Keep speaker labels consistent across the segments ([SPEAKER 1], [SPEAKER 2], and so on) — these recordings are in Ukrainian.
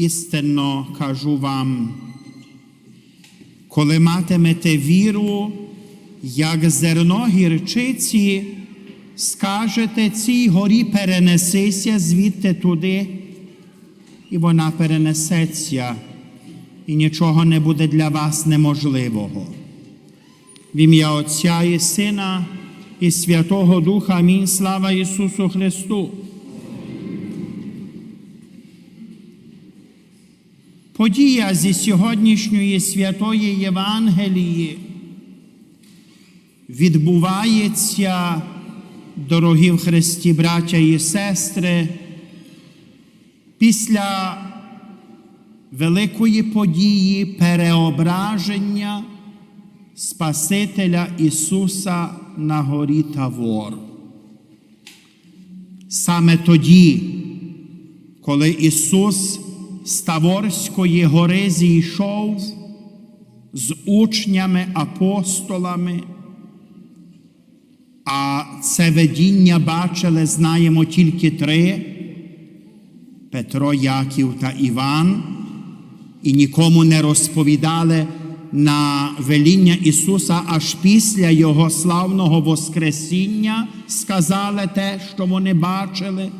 [SPEAKER 1] істинно кажу вам, коли матимете віру, як зерно гірчиці, скажете цій горі перенесися звідти туди, і вона перенесеться, і нічого не буде для вас неможливого. В ім'я Отця і Сина і Святого Духа. Амінь. Слава Ісусу Христу. Подія зі сьогоднішньої святої Євангелії відбувається, дорогі в Христі, браття і сестри, після великої події переображення Спасителя Ісуса на горі Тавор. Саме тоді, коли Ісус з Таворської гори зійшов з учнями, апостолами, а це видіння бачили, знаємо тільки три. Петро, Яків та Іван, і нікому не розповідали на веління Ісуса аж після Його славного Воскресіння сказали те, що вони бачили.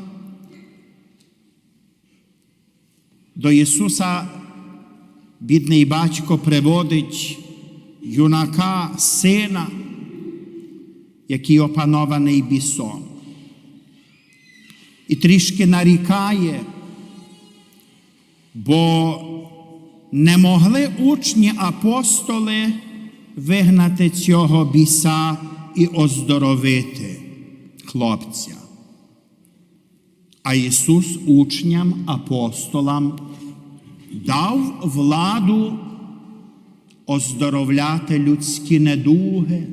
[SPEAKER 1] До Ісуса бідний батько приводить юнака, сина, який опанований бісом. І трішки нарікає, бо не могли учні апостоли вигнати цього біса і оздоровити хлопця. А Ісус учням, апостолам дав владу оздоровляти людські недуги,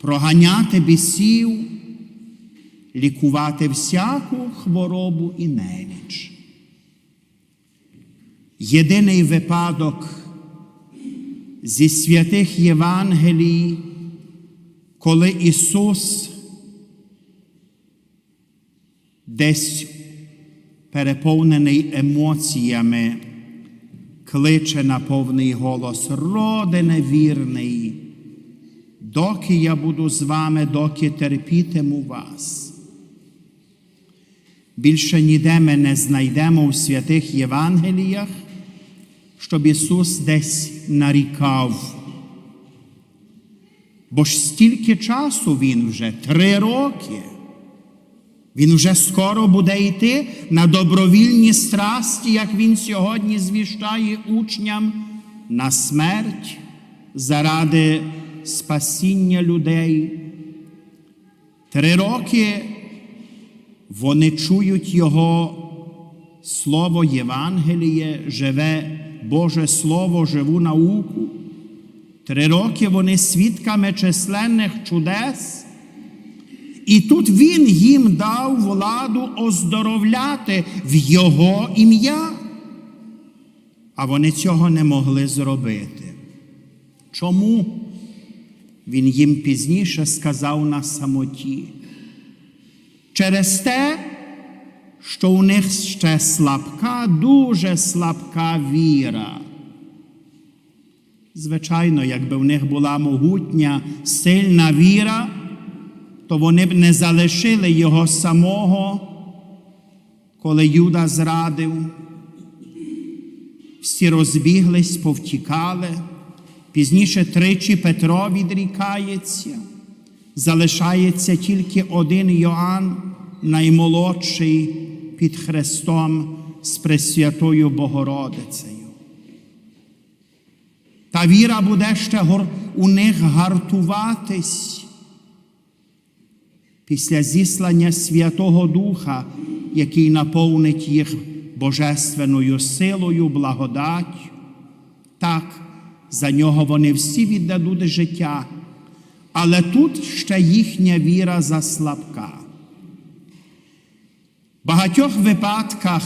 [SPEAKER 1] проганяти бісів, лікувати всяку хворобу і неміч. Єдиний випадок зі святих Євангелій, коли Ісус десь переповнений емоціями, кличе на повний голос, роде невірний, доки я буду з вами, доки терпітиму вас. Більше ніде ми не знайдемо у святих Євангеліях, щоб Ісус десь нарікав. Бо ж стільки часу Він вже три роки. Він вже скоро буде йти на добровільні страсті, як він сьогодні звіщає учням на смерть заради спасіння людей. Три роки вони чують Його Слово Євангеліє, живе Боже Слово, живу науку. Три роки вони свідками численних чудес. І тут Він їм дав владу оздоровляти в Його ім'я. А вони цього не могли зробити. Чому? Він їм пізніше сказав на самоті. Через те, що у них ще слабка, дуже слабка віра. Звичайно, якби в них була могутня, сильна віра, то вони б не залишили його самого, коли Юда зрадив. Всі розбіглись, повтікали. Пізніше тричі Петро відрікається, залишається тільки один Йоанн, наймолодший під Христом з Пресвятою Богородицею. Та віра буде ще у них гартуватись після зіслання Святого Духа, який наповнить їх божественною силою, благодаттю. Так, за нього вони всі віддадуть життя, але тут ще їхня віра заслабка. В багатьох випадках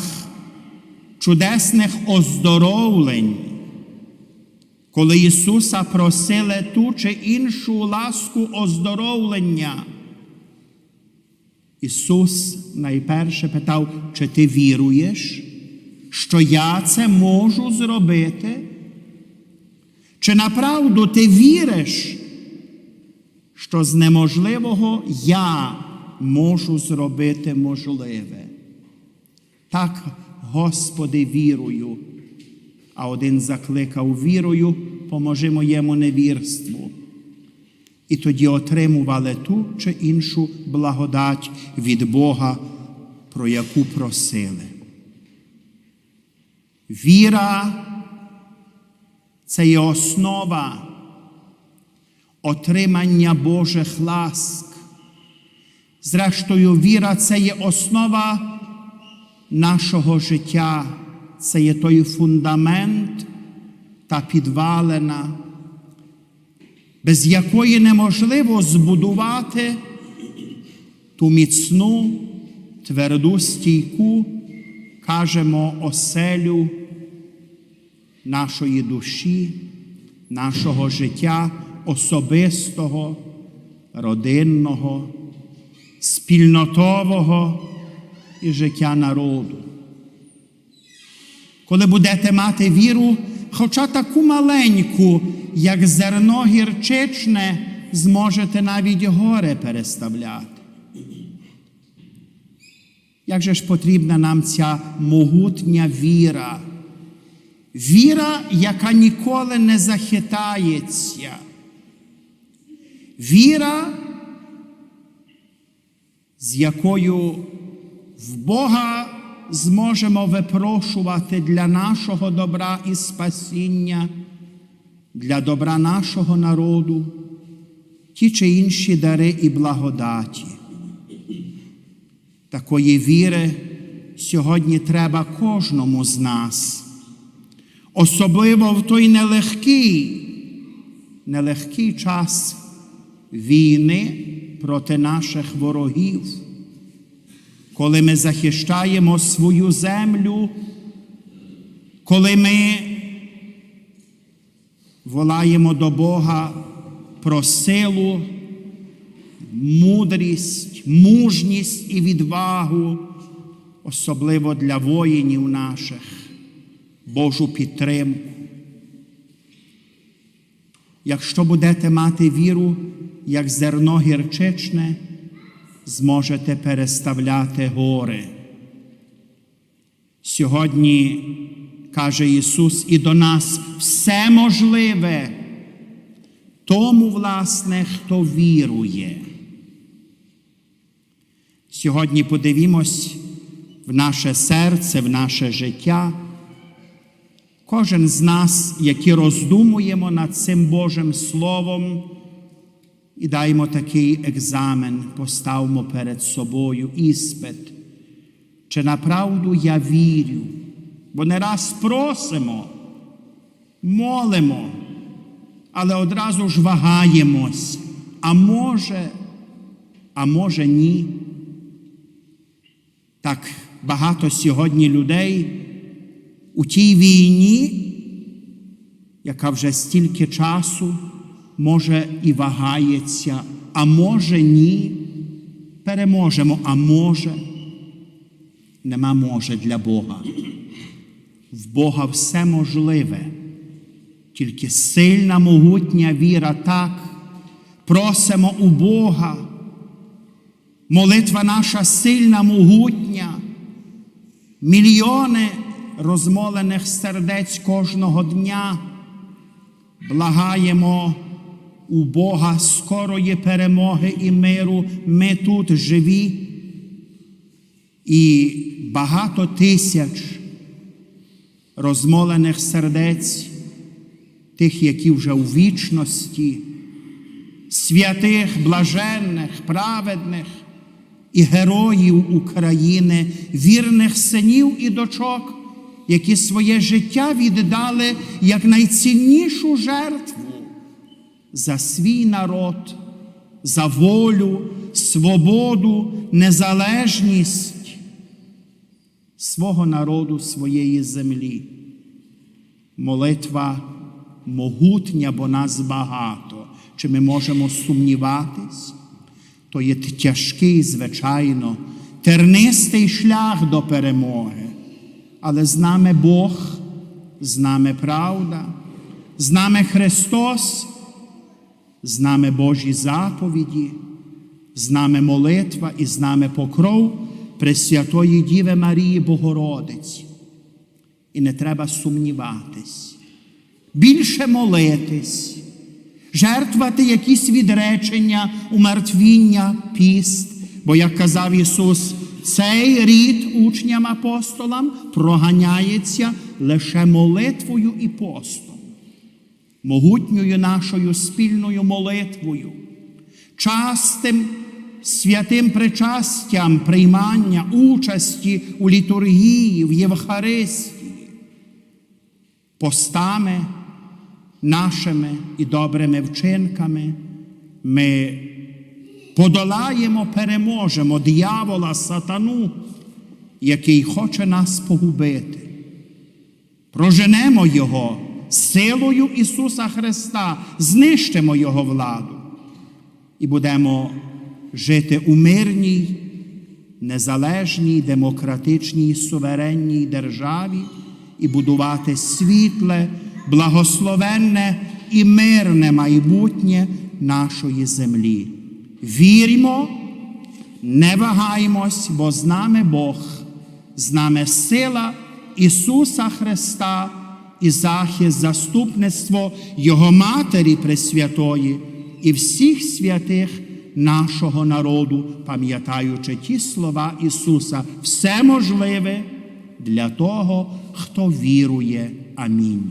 [SPEAKER 1] чудесних оздоровлень, коли Ісуса просили ту чи іншу ласку оздоровлення, Ісус найперше питав, чи ти віруєш, що я це можу зробити? Чи направду ти віриш, що з неможливого я можу зробити можливе? Так, Господи, вірую. А один закликав вірою, поможи моєму невірству. І тоді отримували ту чи іншу благодать від Бога, про яку просили. Віра це є основа отримання Божих ласк. Зрештою, віра це є основа нашого життя, це є той фундамент та підвалина, без якої неможливо збудувати ту міцну, тверду стійку, кажемо, оселю нашої душі, нашого життя особистого, родинного, спільнотового і життя народу. Коли будете мати віру, хоча таку маленьку, як зерно гірчичне, зможете навіть горе переставляти. Як же ж потрібна нам ця могутня віра? Віра, яка ніколи не захитається. Віра, з якою в Бога зможемо випрошувати для нашого добра і спасіння, для добра нашого народу, ті чи інші дари і благодаті. Такої віри сьогодні треба кожному з нас, особливо в той нелегкий, нелегкий час війни проти наших ворогів, коли ми захищаємо свою землю, коли ми волаємо до Бога про силу, мудрість, мужність і відвагу, особливо для воїнів наших, Божу підтримку. Якщо будете мати віру, як зерно гірчичне, зможете переставляти гори. Сьогодні, каже Ісус, і до нас все можливе, тому, власне, хто вірує. Сьогодні подивімось в наше серце, в наше життя. Кожен з нас, які роздумуємо над цим Божим Словом, і даємо такий екзамен, поставимо перед собою іспит. Чи направду я вірю? Бо не раз просимо, молимо, але одразу ж вагаємось. А може, а може ні. Так багато сьогодні людей у тій війні, яка вже стільки часу, може і вагається, а може ні. Переможемо, а може, нема може для Бога. В Бога все можливе, тільки сильна, могутня віра так. Просимо у Бога. Молитва наша сильна, могутня, мільйони розмолених сердець кожного дня. Благаємо у Бога скорої перемоги і миру. Ми тут живі, і багато тисяч розмолених сердець, тих, які вже у вічності, святих, блаженних, праведних і героїв України, вірних синів і дочок, які своє життя віддали як найціннішу жертву за свій народ, за волю, свободу, незалежність свого народу, своєї землі. Молитва могутня, бо нас багато. Чи ми можемо сумніватись? То є тяжкий, звичайно, тернистий шлях до перемоги. але з нами Бог, з нами правда, з нами Христос, з нами Божі заповіді, з нами молитва і з нами покров Пресвятої Діви Марії Богородиці. І не треба сумніватись, більше молитись, жертвувати якісь відречення, умертвіння, піст. Бо, як казав Ісус, цей рід учням апостолам проганяється лише молитвою і постом, могутньою нашою спільною молитвою, частим святим причастям приймання участі у літургії, в Євхаристії, постами нашими і добрими вчинками ми подолаємо, переможемо диявола, сатану, який хоче нас погубити. Проженемо Його силою Ісуса Христа, знищимо Його владу і будемо жити у мирній, незалежній, демократичній, суверенній державі і будувати світле, благословенне і мирне майбутнє нашої землі. Віримо, не вагаємось, бо з нами Бог, з нами сила Ісуса Христа і захист, заступництво Його Матері Пресвятої і всіх святих нашого народу, пам'ятаючи ті слова Ісуса, все можливе для того, хто вірує. Амінь.